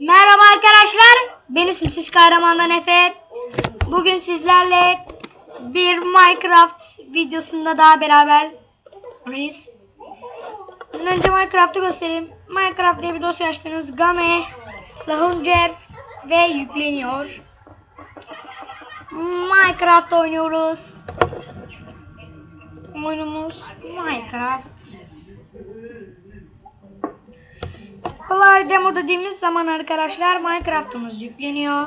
Merhaba arkadaşlar. Ben isimsiz kahramandan Efe. Bugün sizlerle bir Minecraft videosunda daha beraberiz. Bundan önce Minecraft'ı göstereyim. Minecraft diye bir dosya açtınız. Game, Launcher ve yükleniyor. Minecraft oynuyoruz. Oyunumuz Minecraft. Kolay demo dediğimiz zaman arkadaşlar Minecraft'ımız yükleniyor.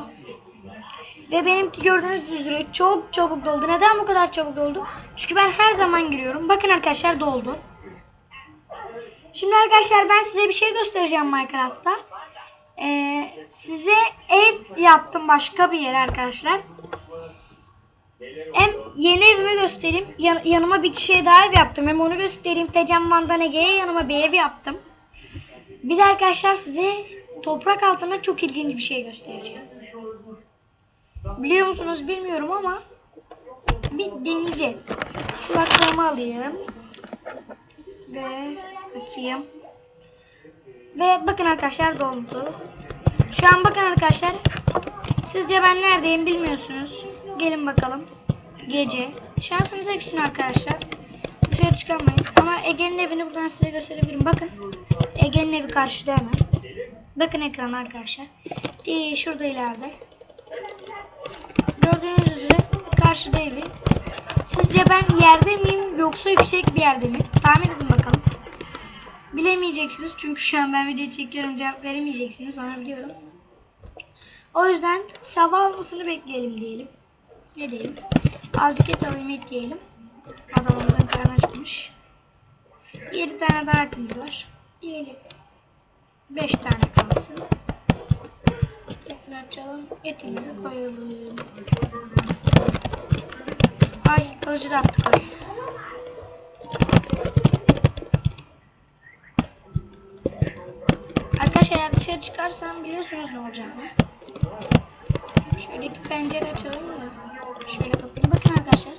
Ve benimki gördüğünüz üzere çok çabuk doldu. Neden bu kadar çabuk doldu? Çünkü ben her zaman giriyorum. Bakın arkadaşlar doldu. Şimdi arkadaşlar ben size bir şey göstereceğim Minecraft'ta. Ee, size ev yaptım başka bir yere arkadaşlar. Hem yeni evimi göstereyim. Yan- yanıma bir şey daha ev yaptım. Hem onu göstereyim. Tecem Van'dan Ege'ye yanıma bir ev yaptım. Bir de arkadaşlar size toprak altında çok ilginç bir şey göstereceğim. Biliyor musunuz bilmiyorum ama bir deneyeceğiz. Kulaklığımı alayım. Ve bakayım. Ve bakın arkadaşlar doldu. Şu an bakın arkadaşlar. Sizce ben neredeyim bilmiyorsunuz. Gelin bakalım. Gece. Şansınıza küsün arkadaşlar. Dışarı çıkamayız. Ama Ege'nin evini buradan size gösterebilirim. Bakın. Ege'nin evi karşıda hemen. Bakın ekran arkadaşlar. Ee, şurada ileride. Gördüğünüz üzere karşıda evi. Sizce ben yerde miyim yoksa yüksek bir yerde mi? Tahmin edin bakalım. Bilemeyeceksiniz çünkü şu an ben video çekiyorum cevap veremeyeceksiniz onu biliyorum. O yüzden sabah olmasını bekleyelim diyelim. Ne diyelim? Azıcık et alayım et diyelim. Adamımızın karnı acıkmış. 7 tane daha etimiz var. Yiyelim. 5 tane kalsın. Tekrar açalım. Etimizi koyalım. Ay kılıcı da attık oraya. Arkadaşlar eğer dışarı çıkarsam biliyorsunuz ne olacağını. Şöyle iki pencere açalım da. Şöyle kapatayım. Bakın arkadaşlar.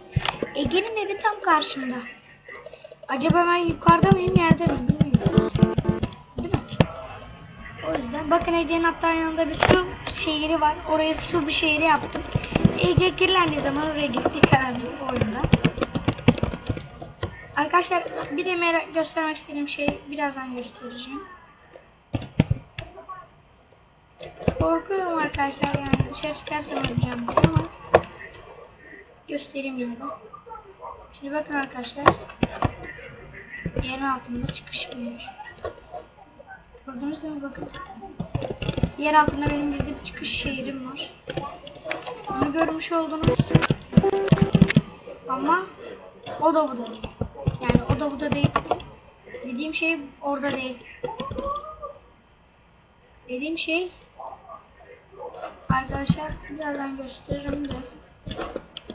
Ege'nin evi tam karşımda. Acaba ben yukarıda mıyım yerde miyim. Değil mi? O yüzden bakın Ege'nin hatta yanında bir su şehri var. Oraya su bir şehri yaptım. Ege kirlendiği zaman oraya gidip yıkanabilir oyunda. Arkadaşlar bir de merak göstermek istediğim şey birazdan göstereceğim. Korkuyorum arkadaşlar yani dışarı çıkarsam öleceğim diye ama göstereyim yine de. Şimdi bakın arkadaşlar. Yerin altında çıkış bir yer. Gördünüz mi bakın. Yer altında benim gizli bir çıkış şehrim var. Bunu görmüş oldunuz. Ama o da bu da değil. Yani o da bu da değil. Dediğim şey orada değil. Dediğim şey arkadaşlar birazdan gösteririm de.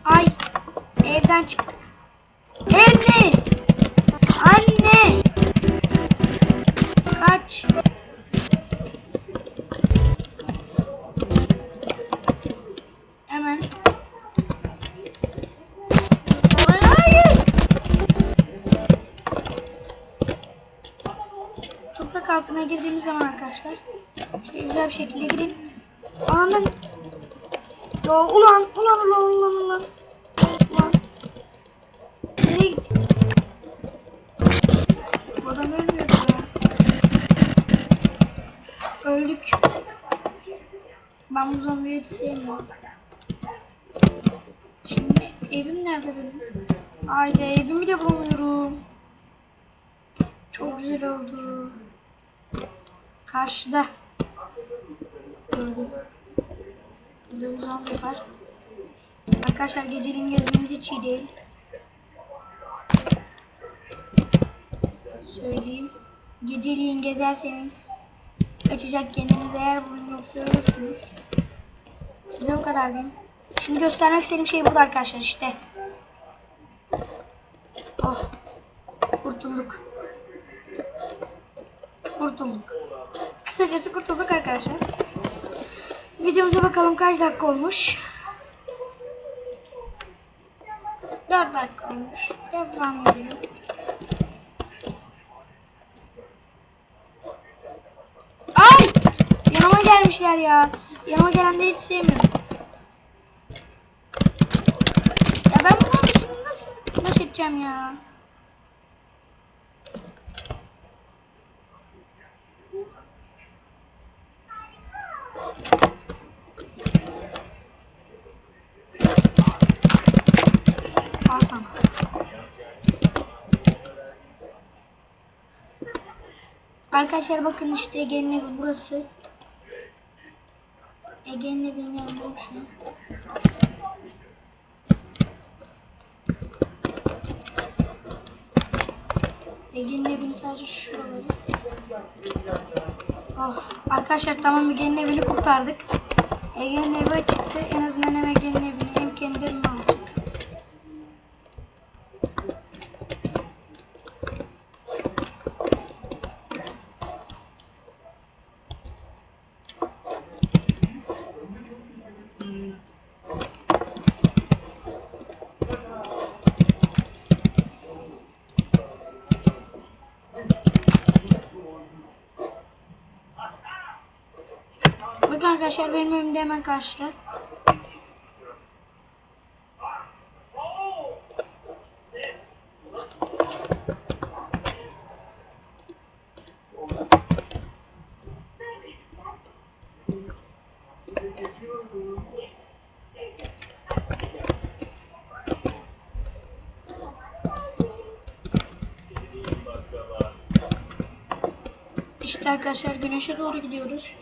Ay evden çıktık. Evde. Anne. Ay, Hayır. Toprak altına girdiğimiz zaman arkadaşlar şöyle güzel bir şekilde gireyim. Anam. Ulan ulan ulan ulan. Ulan. Hiç sevmiyorum. Şimdi evim nerede benim? Haydi evimi de bulamıyorum. Çok güzel oldu. Karşıda. Gördüm. Bir zombi var. Arkadaşlar geceliğin gezmeniz hiç iyi değil. Söyleyeyim. Geceliğin gezerseniz kaçacak kendiniz eğer bunu yoksa ölürsünüz. Size o kadar diyeyim. Şimdi göstermek istediğim şey burada arkadaşlar işte. Oh. Kurtulduk. Kurtulduk. Kısacası kurtulduk arkadaşlar. Videomuza bakalım kaç dakika olmuş. 4 dakika olmuş. Devam edelim. Ay! Yanıma gelmiş gelmişler ya. Yanıma gelenleri hiç sevmiyorum. Ya ben bunların şimdi nasıl baş edeceğim ya? Arkadaşlar bakın işte Ege'nin evi burası. Ege'nin evinin yanındayım şu an. Ege'nin evini sadece şuraları. Oh, arkadaşlar tamam Ege'nin evini kurtardık. Ege'nin evi çıktı. En azından hem Ege'nin evini hem kendi evimi alacak. Bakın arkadaşlar benim evimde hemen karşıda. İşte arkadaşlar güneşe doğru gidiyoruz.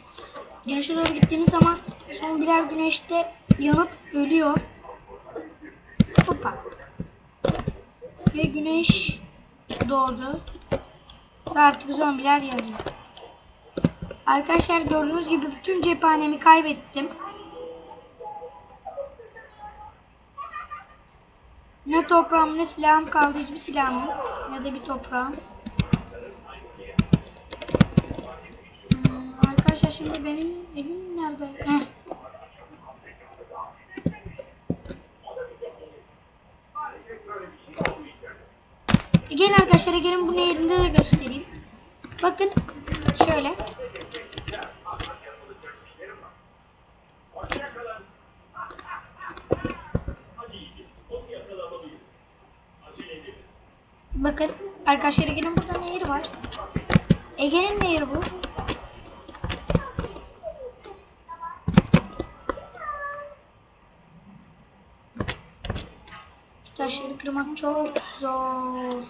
Güneşe doğru gittiğimiz zaman son birer güneşte yanıp ölüyor. Hoppa. Ve güneş doğdu. Ve artık zombiler yanıyor. Arkadaşlar gördüğünüz gibi bütün cephanemi kaybettim. Ne toprağım ne silahım kaldı. Hiçbir silahım yok. Ya da bir toprağım. Hmm, Arkadaşlar şimdi benim evim nerede? Heh. Gelin arkadaşlar gelin bu yerinde de göstereyim. Bakın şöyle. Bakın arkadaşlar Ege'nin burada nehir var. Ege'nin nehri bu. Taşları kırmak çok zor.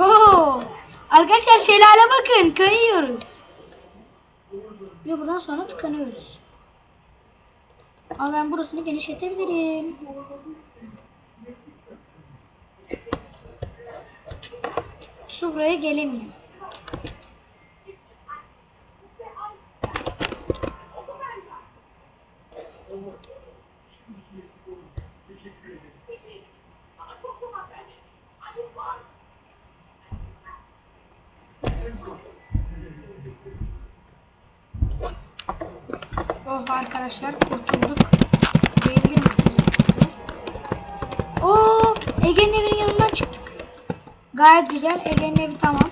Oo! Arkadaşlar şelale bakın kayıyoruz. Ve buradan sonra tıkanıyoruz. Ama ben burasını genişletebilirim. Su buraya gelemiyor. Oh arkadaşlar kurtulduk. Diyebilir misiniz size? Oo Ege'nin evinin yanından çıktık. Gayet güzel. Ege'nin evi tamam.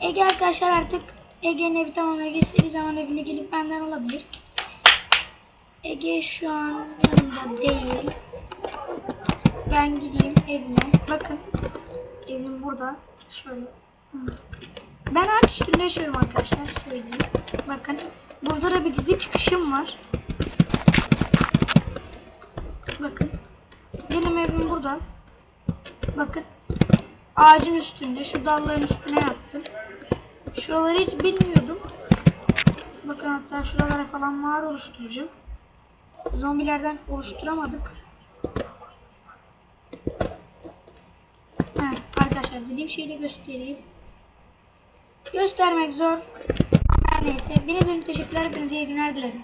Ege arkadaşlar artık Ege'nin evi tamam. Ege istediği zaman evine gelip benden alabilir. Ege şu an yanımda değil. Ben gideyim evine. Bakın. Evim burada. Şöyle. Ben ağaç üstünde yaşıyorum arkadaşlar. Söyleyeyim. Bakın. Burada da bir gizli çıkışım var. Bakın. Benim evim burada. Bakın. Ağacın üstünde. Şu dalların üstüne yattım. Şuraları hiç bilmiyordum. Bakın hatta şuralara falan mağar oluşturacağım. Zombilerden oluşturamadık. Heh, arkadaşlar dediğim şeyi de göstereyim. Göstermek zor. Neyse. Hepinize teşekkürler. Hepinize iyi günler dilerim.